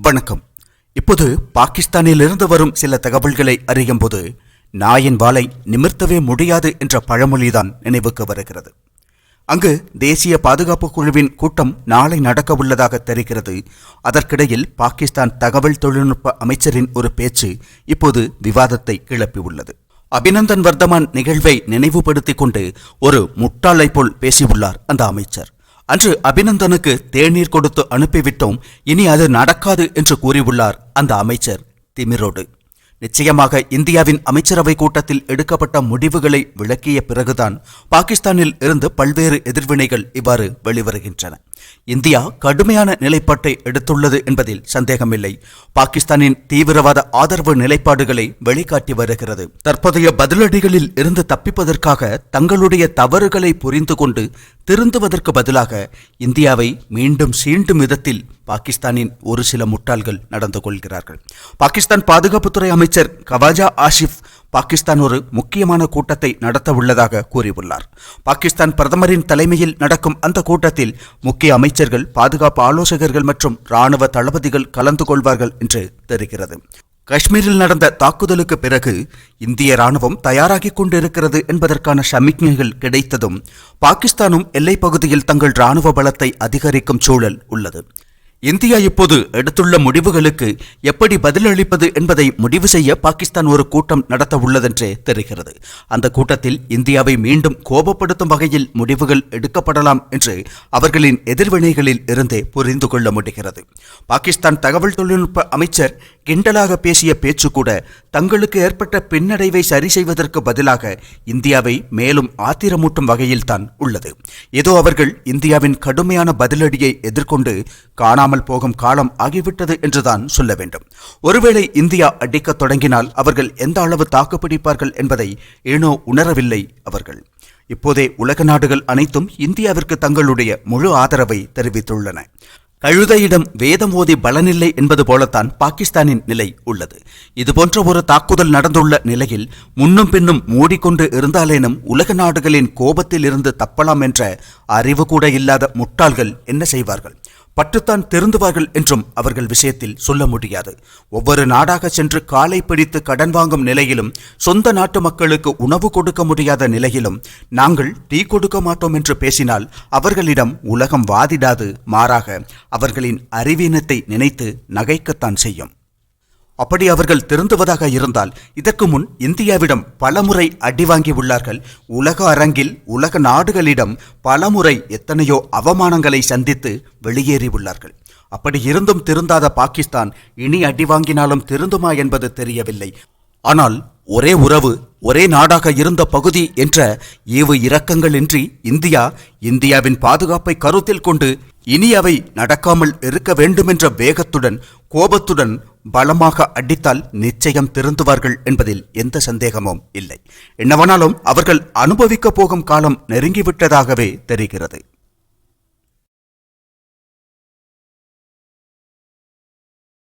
வணக்கம். இப்போது பாகிஸ்தானிலிருந்து வரும் சில தகவல்களை அறியும் போது நாயின் வாளை நிமிர்த்தவே முடியாது என்ற பழமொழிதான் நினைவுக்கு வருகிறது. அங்கு தேசிய பாதுகாப்பு குழுவின் கூட்டம் நாளை நடக்க உள்ளதாக தெரிகிறது. அதற்கிடையில் பாகிஸ்தான் தகவல் தொழில்நுட்ப அமைச்சரின் ஒரு பேச்சு இப்போது விவாதத்தை கிளப்பியுள்ளது அபிநந்தன் வர்தமான் நிகழ்வை நினைவுபடுத்திக் கொண்டு ஒரு முட்டாளை போல் பேசியுள்ளார் அந்த அமைச்சர். அன்று அபிநந்தனுக்கு தேநீர் கொடுத்து அனுப்பிவிட்டோம். இனி அது நடக்காது என்று கூறியுள்ளார் அந்த அமைச்சர் திமிரோடு. நிச்சயமாக இந்தியாவின் அமைச்சரவை கூட்டத்தில் எடுக்கப்பட்ட முடிவுகளை விளக்கிய பிறகுதான் பாகிஸ்தானில் இருந்து பல்வேறு எதிர்வினைகள் இவ்வாறு வெளிவருகின்றன. இந்தியா கடுமையான நிலைப்பாட்டை எடுத்துள்ளது என்பதில் சந்தேகமில்லை. பாகிஸ்தானின் தீவிரவாத ஆதரவு நிலைப்பாடுகளை வெளிக்காட்டி வருகிறது. தற்போதைய பதிலடிகளில் இருந்து தப்பிப்பதற்காக தங்களுடைய தவறுகளை புரிந்து கொண்டு திருந்துவதற்கு பதிலாக இந்தியாவை மீண்டும் சீண்டும் விதத்தில் பாகிஸ்தானின் ஒரு சில முட்டாள்கள் நடந்து கொள்கிறார்கள். பாகிஸ்தான் பாதுகாப்புத்துறை அமைச்சர் கவாஜா ஆஷிப் பாகிஸ்தான் ஒரு முக்கியமான கூட்டத்தை நடத்தவுள்ளதாக கூறியுள்ளார். பாகிஸ்தான் பிரதமரின் தலைமையில் நடக்கும் அந்த கூட்டத்தில் முக்கிய அமைச்சர்கள் பாதுகாப்பு ஆலோசகர்கள் மற்றும் ராணுவ தளபதிகள் கலந்து கொள்வார்கள் என்று தெரிகிறது. காஷ்மீரில் நடந்த தாக்குதலுக்கு பிறகு இந்திய ராணுவம் தயாராகிக் கொண்டிருக்கிறது என்பதற்கான சமிக்ஞைகள் கிடைத்ததும் பாகிஸ்தானும் எல்லைப் பகுதியில் தங்கள் ராணுவ பலத்தை அதிகரிக்கும் சூழல் உள்ளது. இந்தியா இப்போது எடுத்துள்ள முடிவுகளுக்கு எப்படி பதிலளிப்பது என்பதை முடிவு செய்ய பாகிஸ்தான் ஒரு கூட்டம் நடத்த உள்ளதென்றே தெரிகிறது. அந்த கூட்டத்தில் இந்தியாவை மீண்டும் கோபப்படுத்தும் வகையில் முடிவுகள் எடுக்கப்படலாம் என்று அவர்களின் எதிர்வினைகளில் இருந்தே புரிந்து கொள்ள முடிகிறது. பாகிஸ்தான் தகவல் தொழில்நுட்ப அமைச்சர் கிண்டலாக பேசிய பேச்சு கூட தங்களுக்கு ஏற்பட்ட பின்னடைவை சரி செய்வதற்கு பதிலாக இந்தியாவை மேலும் ஆத்திரமூட்டும் வகையில்தான் உள்ளது. ஏதோ அவர்கள் இந்தியாவின் கடுமையான பதிலடியை எதிர்கொண்டு காணாமல் போகும் காலம் ஆகிவிட்டது என்றுதான் சொல்ல வேண்டும். ஒருவேளை இந்தியா அடிக்கத் தொடங்கினால் அவர்கள் எந்த அளவு தாக்குப்பிடிப்பார்கள் என்பதை ஏனோ உணரவில்லை அவர்கள். இப்போதே உலக நாடுகள் அனைத்தும் இந்தியாவிற்கு தங்களுடைய முழு ஆதரவை தெரிவித்துள்ளன. கழுதையிடம் வேதம் ஓதி பலனில்லை என்பது போலத்தான் பாகிஸ்தானின் நிலை உள்ளது. இதுபோன்ற ஒரு தாக்குதல் நடந்துள்ள நிலையில் முன்னும் பின்னும் மூடிக்கொண்டு இருந்தாலேனும் உலக நாடுகளின் கோபத்தில் இருந்து தப்பலாம் என்ற அறிவு கூட இல்லாத முட்டாள்கள் என்ன செய்வார்கள்? பட்டுத்தான் திருந்துவார்கள் என்றும் அவர்கள் விஷயத்தில் சொல்ல முடியாது. ஒவ்வொரு நாடாக சென்று காலை பிடித்து கடன் வாங்கும் நிலையிலும் சொந்த நாட்டு மக்களுக்கு உணவு கொடுக்க முடியாத நிலையிலும் நாங்கள் டீ கொடுக்க மாட்டோம் என்று பேசினால் அவர்களிடம் உலகம் வாதிடாது மாறாக அவர்களின் அறிவீனத்தை நினைத்து நகைக்கத்தான் செய்யும். அப்படி அவர்கள் திருந்துவதாக இருந்தால் இதற்கு முன் இந்தியாவிடம் பலமுறை அடி வாங்கி உள்ளார்கள். உலக அரங்கில் உலக நாடுகளிடம் பலமுறை எத்தனையோ அவமானங்களை சந்தித்து வெளியேறி உள்ளார்கள். அப்படி இருந்தும் திருந்தாத பாகிஸ்தான் இனி அடி வாங்கினாலும் திருந்துமா என்பது தெரியவில்லை. ஆனால் ஒரே உறவு ஒரே நாடாக இருந்த பகுதி என்ற ஏவு இரக்கங்களின்றி இந்தியா இந்தியாவின் பாதுகாப்பை கருத்தில் கொண்டு இனி அவை நடக்காமல் இருக்க வேண்டுமென்ற வேகத்துடன் கோபத்துடன் பலமாக அடித்தால் நிச்சயம் திருந்துவார்கள் என்பதில் எந்த சந்தேகமும் இல்லை. என்னவனாலும் அவர்கள் அனுபவிக்கப் போகும் காலம் நெருங்கிவிட்டதாகவே தெரிகிறது.